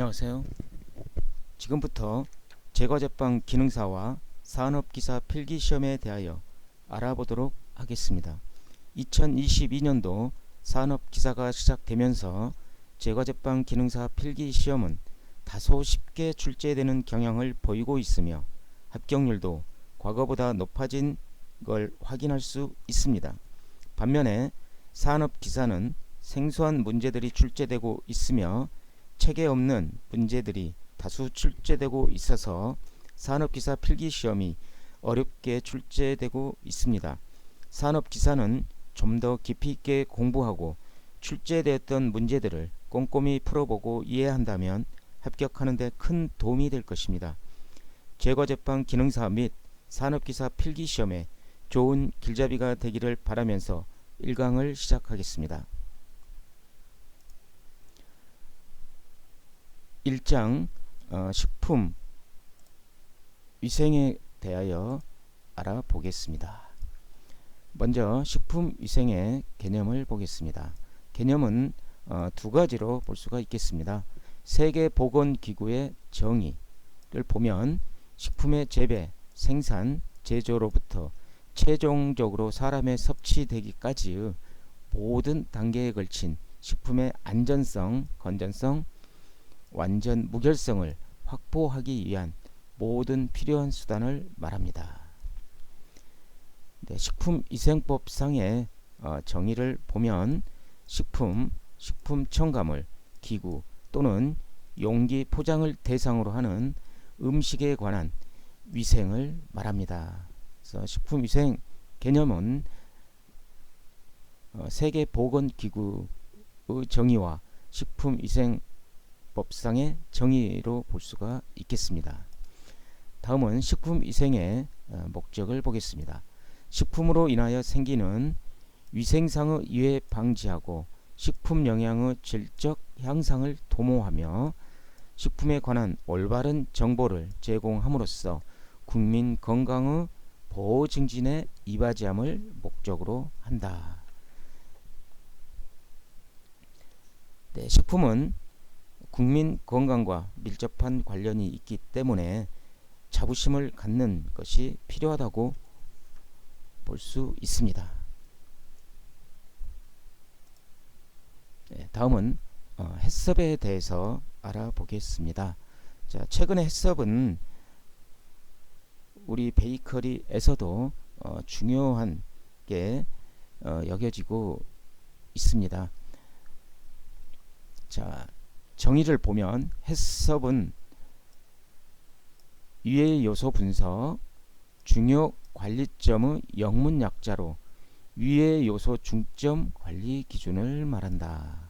안녕하세요. 지금부터 제과제빵 기능사와 산업기사 필기시험에 대하여 알아보도록 하겠습니다. 2022년도 산업기사가 시작되면서 제과제빵 기능사 필기시험은 다소 쉽게 출제되는 경향을 보이고 있으며 합격률도 과거보다 높아진 걸 확인할 수 있습니다. 반면에 산업기사는 생소한 문제들이 출제되고 있으며 책에 없는 문제들이 다수 출제되고 있어서 산업기사 필기시험이 어렵게 출제되고 있습니다. 산업기사는 좀 더 깊이 있게 공부하고 출제되었던 문제들을 꼼꼼히 풀어보고 이해한다면 합격하는 데 큰 도움이 될 것입니다. 제과제빵 기능사 및 산업기사 필기시험에 좋은 길잡이가 되기를 바라면서 1강을 시작하겠습니다. 1장 어, 식품 위생에 대하여 알아보겠습니다. 먼저 식품 위생의 개념을 보겠습니다. 개념은 어, 두 가지로 볼 수가 있겠습니다. 세계보건기구의 정의를 보면 식품의 재배, 생산, 제조로부터 최종적으로 사람의 섭취되기까지의 모든 단계에 걸친 식품의 안전성, 건전성, 완전 무결성을 확보하기 위한 모든 필요한 수단을 말합니다. 네, 식품위생법상의 어, 정의를 보면 식품, 식품 첨가물, 기구 또는 용기 포장을 대상으로 하는 음식에 관한 위생을 말합니다. 그래서 식품위생 개념은 어, 세계보건기구의 정의와 식품위생 법상의 정의로 볼 수가 있겠습니다. 다음은 식품 위생의 어, 목적을 보겠습니다. 식품으로 인하여 생기는 위생상의 유해 방지하고 식품 영양의 질적 향상을 도모하며 식품에 관한 올바른 정보를 제공함으로써 국민 건강의 보호 증진에 이바지함을 목적으로 한다. 네, 식품은 국민 건강과 밀접한 관련이 있기 때문에 자부심을 갖는 것이 필요하다고 볼 수 있습니다. 네, 다음은 어, 해썹에 대해서 알아보겠습니다. 자, 최근에 해썹은 우리 베이커리에서도 어, 중요한 게 어, 여겨지고 있습니다. 자, 정의를 보면 해썹은 유해 요소 분석, 중요 관리점의 영문 약자로 유해 요소 중점 관리 기준을 말한다.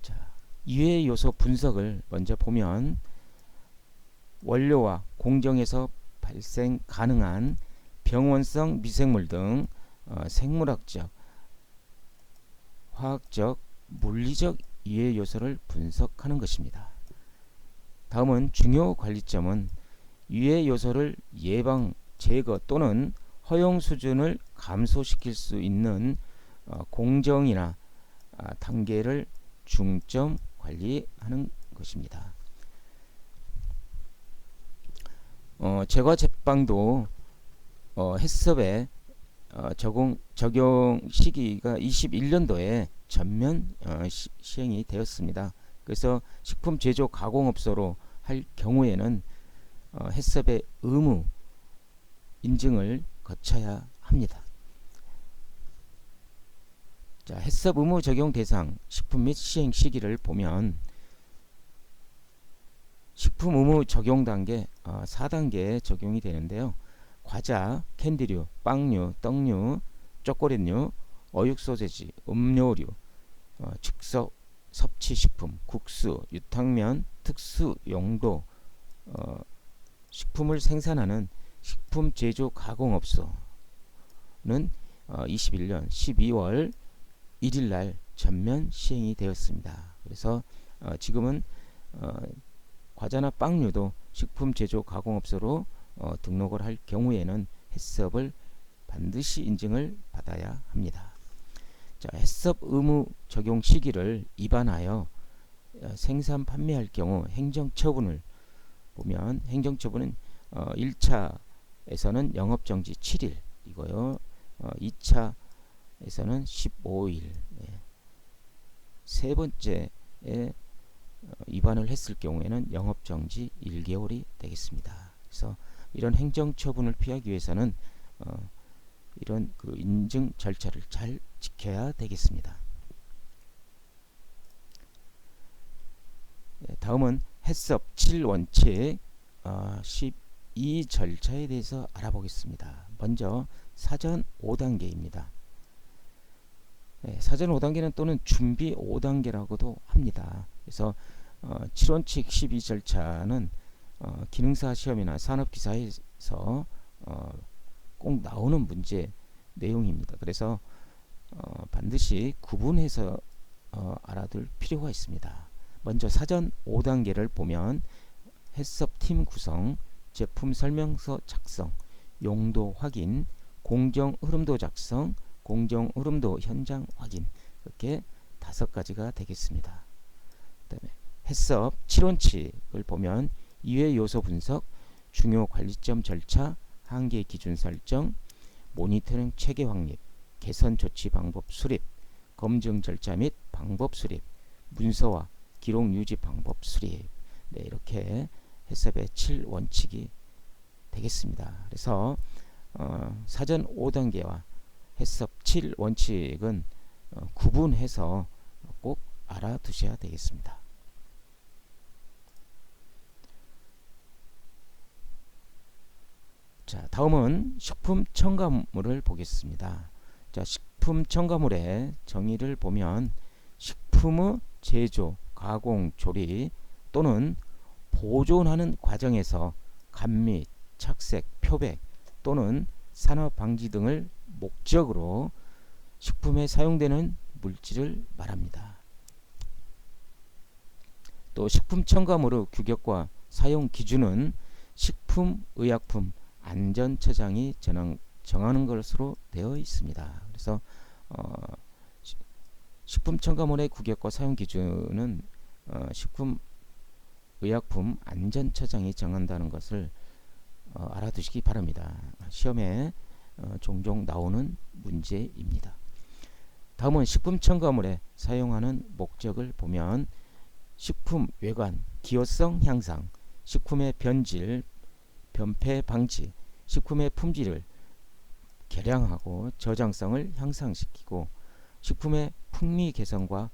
자, 유해 요소 분석을 먼저 보면 원료와 공정에서 발생 가능한 병원성 미생물 등 어, 생물학적, 화학적, 물리적 유해 요소를 분석하는 것입니다. 다음은 중요 관리점은 유해 요소를 예방, 제거 또는 허용 수준을 감소시킬 수 있는 어, 공정이나 아, 단계를 중점 관리하는 것입니다. 어, 제과 제빵도 어, 해썹에 어, 적용 적용 시기가 21년도에 전면 어, 시, 시행이 되었습니다. 그래서 식품 제조 가공업소로 할 경우에는 어, 해썹의 의무 인증을 거쳐야 합니다. 자, 해썹 의무 적용 대상 식품 및 시행 시기를 보면 식품 의무 적용 단계 어, 4단계에 적용이 되는데요. 과자, 캔디류, 빵류, 떡류, 초콜릿류, 어육 소세지, 음료류, 어, 즉석 섭취식품, 국수, 유탕면, 특수 용도 어, 식품을 생산하는 식품 제조 가공업소는 어, 21년 12월 1일 날 전면 시행이 되었습니다. 그래서 어, 지금은 어, 과자나 빵류도 식품 제조 가공업소로 어, 등록을 할 경우에는 해썹을 반드시 인증을 받아야 합니다. 자, 해썹 의무 적용 시기를 위반하여 어, 생산 판매할 경우 행정처분을 보면 행정처분은 어, 1차에서는 영업정지 7일 이거요. 어, 2차에서는 15일. 예. 세 번째에 어, 위반을 했을 경우에는 영업정지 1개월이 되겠습니다. 그래서 이런 행정처분을 피하기 위해서는 어, 이런 그 인증 절차를 잘 지켜야 되겠습니다. 예, 다음은 해썹 7원칙 어, 12 절차에 대해서 알아보겠습니다. 먼저 사전 5단계입니다. 예, 사전 5단계는 또는 준비 5단계라고도 합니다. 그래서 어, 7원칙 12 절차는 어, 기능사 시험이나 산업기사에서 어, 꼭 나오는 문제 내용입니다. 그래서 어, 반드시 구분해서 어, 알아둘 필요가 있습니다. 먼저 사전 5단계를 보면 해썹팀 구성, 제품 설명서 작성, 용도 확인, 공정 흐름도 작성, 공정 흐름도 현장 확인 이렇게 다섯 가지가 되겠습니다. 그다음에 해썹 7원칙을 보면 이외 요소 분석, 중요 관리점 절차, 한계 기준 설정, 모니터링 체계 확립, 개선 조치 방법 수립, 검증 절차 및 방법 수립, 문서와 기록 유지 방법 수립. 네, 이렇게 해썹의 7 원칙이 되겠습니다. 그래서 어, 사전 5단계와 해썹 7 원칙은 어, 구분해서 꼭 알아두셔야 되겠습니다. 자, 다음은 식품 첨가물을 보겠습니다. 자, 식품 첨가물의 정의를 보면 식품의 제조, 가공, 조리 또는 보존하는 과정에서 감미, 착색, 표백 또는 산업 방지 등을 목적으로 식품에 사용되는 물질을 말합니다. 또 식품 첨가물의 규격과 사용 기준은 식품 의약품 안전처장이 정한, 정하는 것으로 되어 있습니다. 그래서 어, 식품 첨가물의 규격과 사용 기준은 어, 식품 의약품 안전처장이 정한다는 것을 어, 알아두시기 바랍니다. 시험에 어, 종종 나오는 문제입니다. 다음은 식품 첨가물에 사용하는 목적을 보면 식품 외관, 기호성 향상, 식품의 변질, 변폐 방지, 식품의 품질을 개량하고 저장성을 향상시키고 식품의 풍미 개선과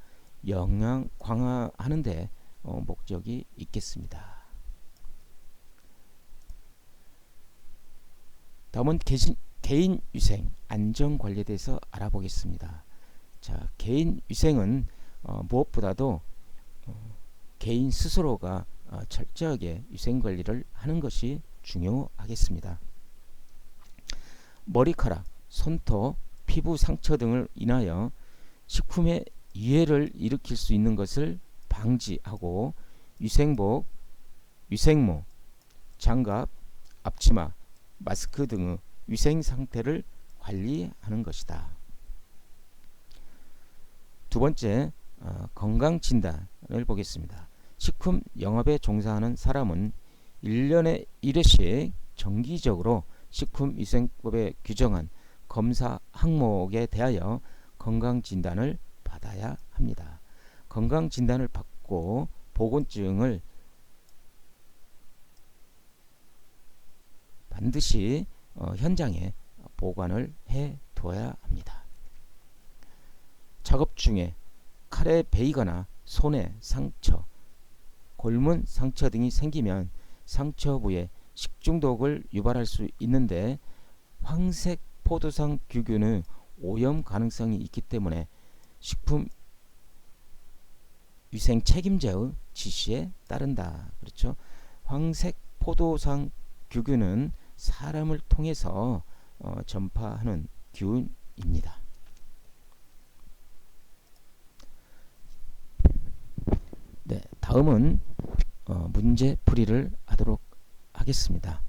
영양 강화하는 데 어, 목적이 있겠습니다. 다음은 개신, 개인 위생 안전 관리에 대해서 알아보겠습니다. 자, 개인 위생은 어, 무엇보다도 어, 개인 스스로가 어, 철저하게 위생 관리를 하는 것이 중요하겠습니다. 머리카락, 손톱, 피부 상처 등을 인하여 식품의 이해를 일으킬 수 있는 것을 방지하고 위생복, 위생모, 장갑, 앞치마, 마스크 등의 위생 상태를 관리하는 것이다. 두 번째, 어, 건강 진단을 보겠습니다. 식품 영업에 종사하는 사람은 1년에 1회씩 정기적으로 식품위생법에 규정한 검사 항목에 대하여 건강진단을 받아야 합니다. 건강진단을 받고 보건증을 반드시 어, 현장에 보관을 해 둬야 합니다. 작업 중에 칼에 베이거나 손에 상처, 골문 상처 등이 생기면 상처 부에 식중독을 유발할 수 있는데 황색 포도상 규균은 오염 가능성이 있기 때문에 식품 위생 책임자의 지시에 따른다. 그렇죠? 황색 포도상 규균은 사람을 통해서 어, 전파하는 균입니다. 네, 다음은 어, 문제 풀이를 하도록 하겠습니다.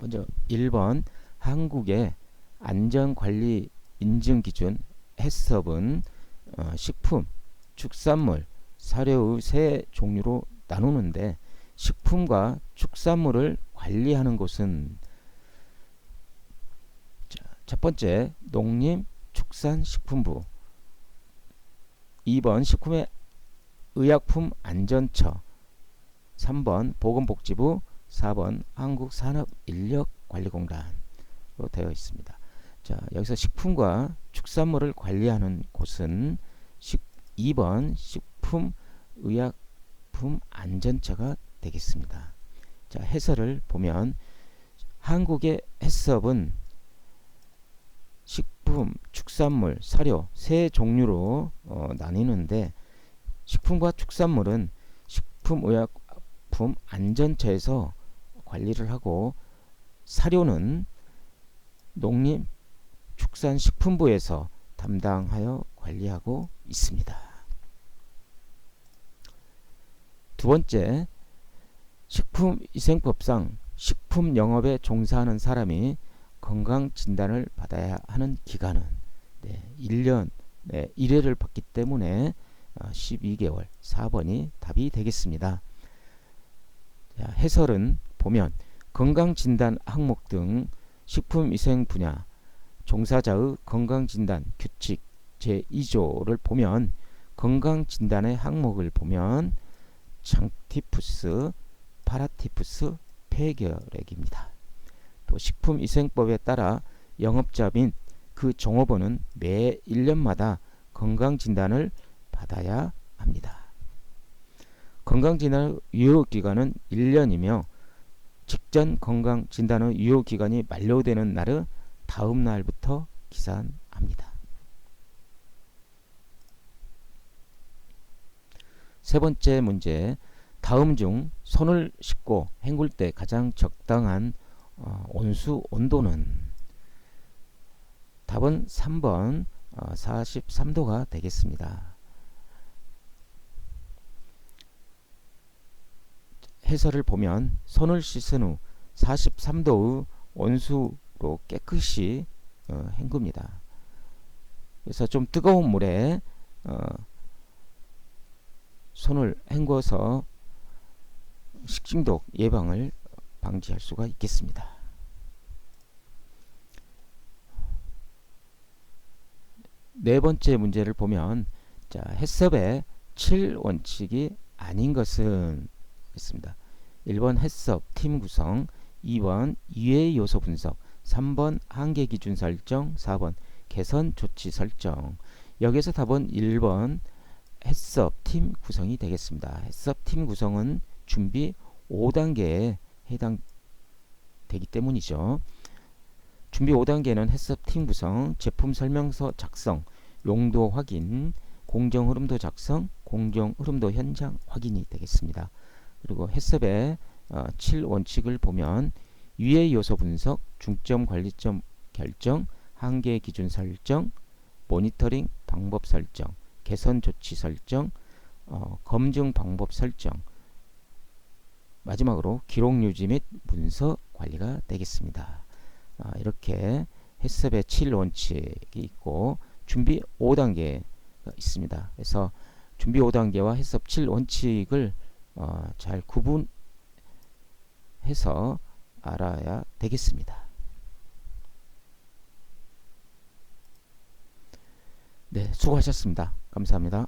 먼저 1번 한국의 안전관리 인증기준 해썹은 어, 식품, 축산물, 사료의 세 종류로 나누는데 식품과 축산물을 관리하는 곳은 자, 첫 번째 농림축산식품부 2번 식품의 의약품 안전처 3번 보건복지부 4번 한국산업인력관리공단으로 되어 있습니다. 자, 여기서 식품과 축산물을 관리하는 곳은 2번 식품의약품 안전처가 되겠습니다. 자, 해설을 보면 한국의 해썹은 식품, 축산물, 사료 세 종류로 어, 나뉘는데 식품과 축산물은 식품의약 품 안전처에서 관리를 하고 사료는 농림축산식품부에서 담당하여 관리하고 있습니다. 두 번째, 식품위생법상 식품 영업에 종사하는 사람이 건강 진단을 받아야 하는 기간은 네, 1년 네, 1회를 받기 때문에 12개월 어, 4번이 답이 되겠습니다. 자, 해설은 보면 건강진단 항목 등 식품위생 분야 종사자의 건강진단 규칙 제2조를 보면 건강진단의 항목을 보면 장티푸스, 파라티푸스, 폐결핵입니다. 또 식품위생법에 따라 영업자 및 그 종업원은 매 1년마다 건강진단을 받아야 합니다. 건강진단 유효기간은 1년이며 직전 건강진단의 유효기간이 만료되는 날의 다음 날부터 기산합니다. 세 번째 문제 다음 중 손을 씻고 헹굴 때 가장 적당한 어, 온수 온도는 답은 3번 어, 43도가 되겠습니다. 해설을 보면 손을 씻은 후 43도의 온수로 깨끗이 어, 헹굽니다. 그래서 좀 뜨거운 물에 어, 손을 헹궈서 식중독 예방을 방지할 수가 있겠습니다. 네 번째 문제를 보면 자, 해썹의 7원칙이 아닌 것은 있습니다. 1번 해썹 팀 구성 2번 이외의 요소 분석 3번 한계 기준 설정 4번 개선 조치 설정 여기서 답은 1번 해썹 팀 구성이 되겠습니다. 해썹 팀 구성은 준비 5단계에 해당되기 때문이죠. 준비 5단계는 해썹 팀 구성, 제품 설명서 작성, 용도 확인, 공정 흐름도 작성, 공정 흐름도 현장 확인이 되겠습니다. 그리고 해썹의 어, 7원칙을 보면 위의 요소 분석, 중점 관리점 결정, 한계 기준 설정, 모니터링 방법 설정, 개선 조치 설정, 어, 검증 방법 설정, 마지막으로 기록 유지 및 문서 관리가 되겠습니다. 아, 이렇게 해썹의 7원칙이 있고 준비 5단계가 있습니다. 그래서 준비 5단계와 해썹 7원칙을 어, 잘 구분해서 알아야 되겠습니다. 네, 수고하셨습니다. 감사합니다.